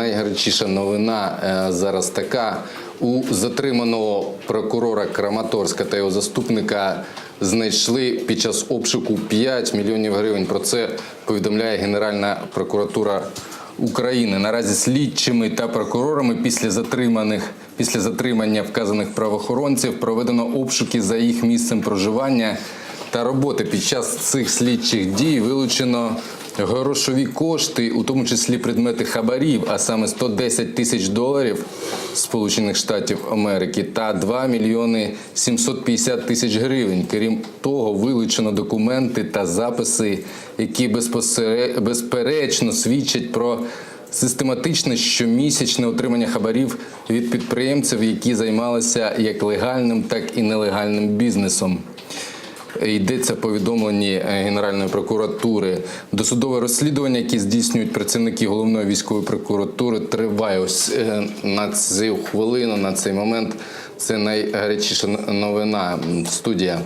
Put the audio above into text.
найгарячіша новина е, зараз така. У затриманого прокурора Краматорська та його заступника знайшли під час обшуку 5 мільйонів гривень. Про це повідомляє Генеральна прокуратура України. Наразі слідчими та прокурорами після затриманих після затримання вказаних правоохоронців проведено обшуки за їх місцем проживання та роботи. Під час цих слідчих дій вилучено грошові кошти, у тому числі предмети хабарів, а саме 110 тисяч доларів Сполучених Штатів Америки та 2 мільйони 750 тисяч гривень. Крім того, вилучено документи та записи, які безпосере- безперечно свідчать про систематичне щомісячне отримання хабарів від підприємців, які займалися як легальним, так і нелегальним бізнесом. Йдеться повідомлені е, Генеральної прокуратури. Досудове розслідування, яке здійснюють працівники головної військової прокуратури, триває ось е, на цю хвилину, на цей момент. Це найгарячіша новина. Студія.